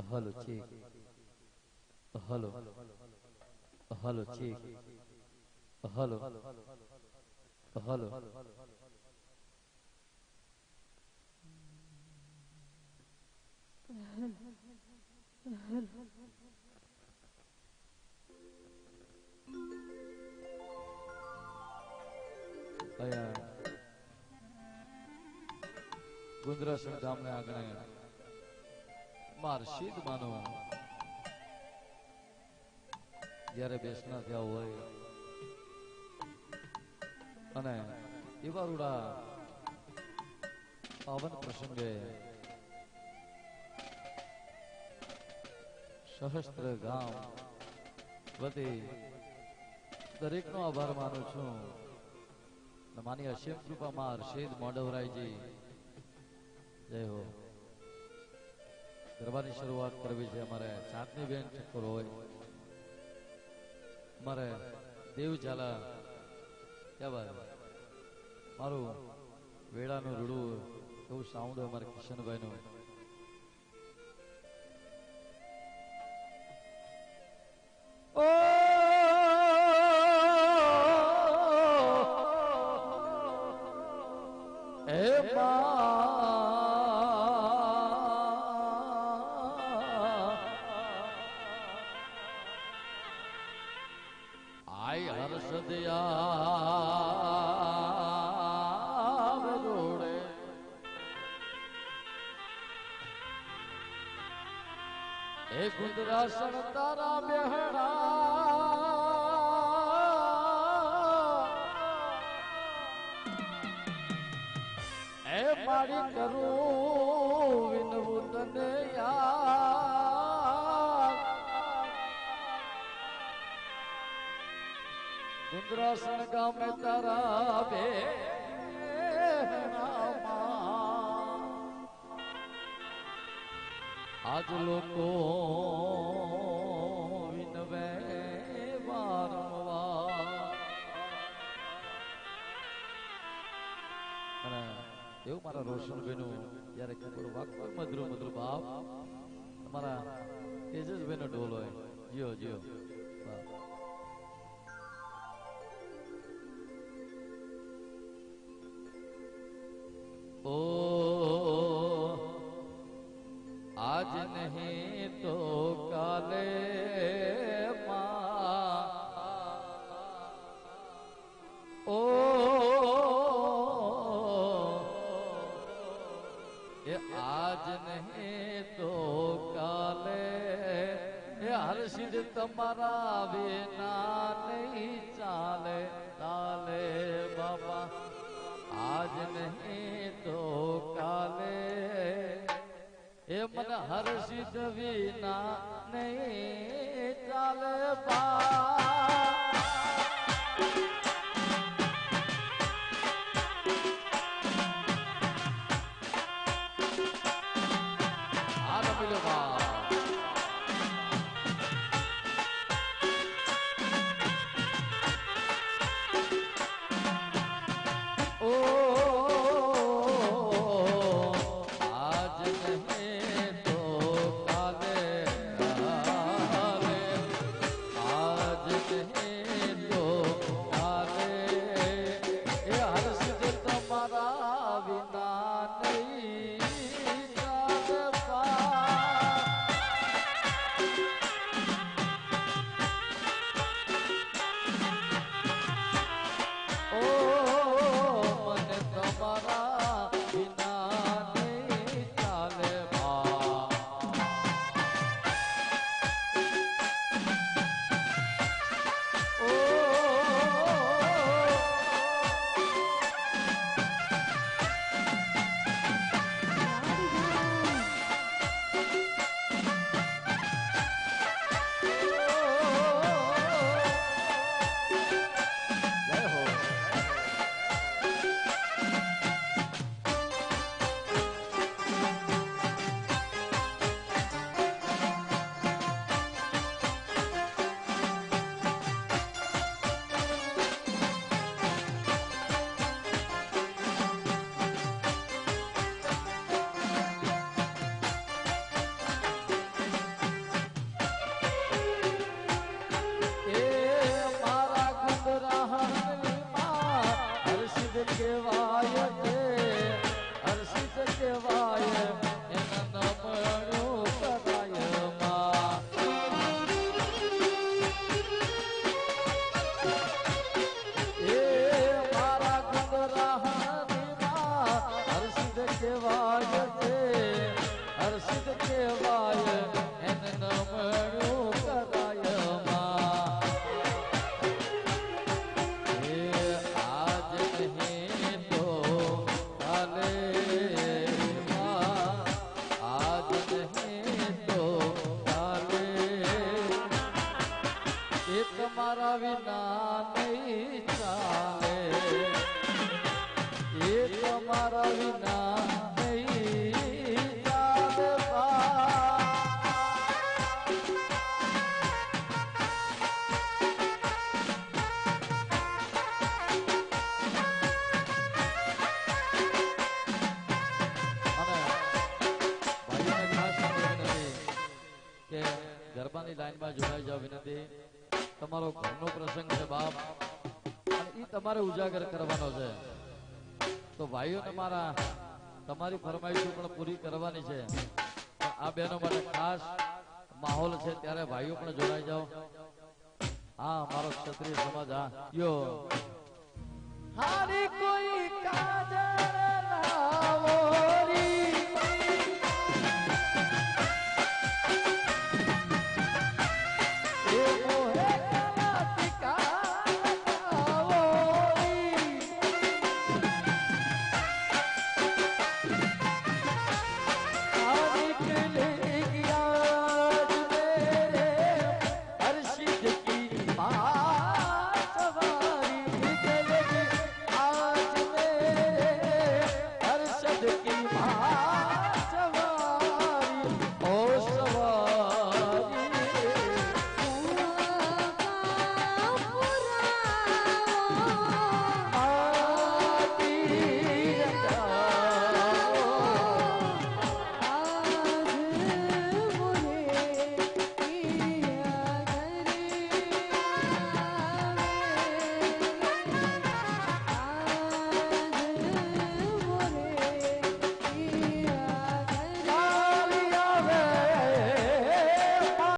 hello check hello hello check hello hello અહીંયા ગુંદરાસણ ગામને આગળ માર શીત માનો. જ્યારે બેસના થયા હોય. અને એવા રૂડા પાવન પ્રસંગે સહસ્ત્ર ગામ વતી દરેકનો આભાર માનું છું. માની અસીમ કૃપામાં હર્ષિદ મોડવરાયજી જય હો. ગરબાની શરૂઆત કરવી છે. અમારે ચાંદની બેન ઠક્કર હોય. અમારે દેવ ઝાલા, ક્યાં વાત મારું વેળાનું રૂડું, એવું સાઉન્ડ અમારે કિશનભાઈનું. આય હર્ષદયા રોડે. હે કુંદરાસણ તારા બેહણા એ મારી કરું વિનવું તને યાર ગુંદરાસણ ગામે તારા બે આજ લોકો વિનવે વારંવાર. એવું મારા રોશનભાઈનું જયારે ખબર વાગતું મધુર મધુર બાપ અમારા તેજસભાઈનો ઢોલ હોય, જીઓ જીઓ. ઓ એ આજ નહીં તો કાલે એ હર્ષિદ તમારા વિના નહીં ચાલે. ચાલે બાબા, આજ નહીં તો કાલે એ મને હર્ષિદ વિના નહીં ઓ के वाजते हर्षित के वाज ગરબાની લાઈનમાં જોડાઈ જાવ વિનંતી. તમારો ઘરનો પ્રસંગ છે બાપ. એ તમારે ઉજાગર કરવાનો છે. તો ભાઈઓને મારા તમારી ફરમાઈશો પણ પૂરી કરવાની છે. આ બહેનો માટે ખાસ માહોલ છે, ત્યારે ભાઈઓ પણ જોડાઈ જાઓ. હા મારો ક્ષત્રિય સમાજ, હા. યો. કોઈ કાજર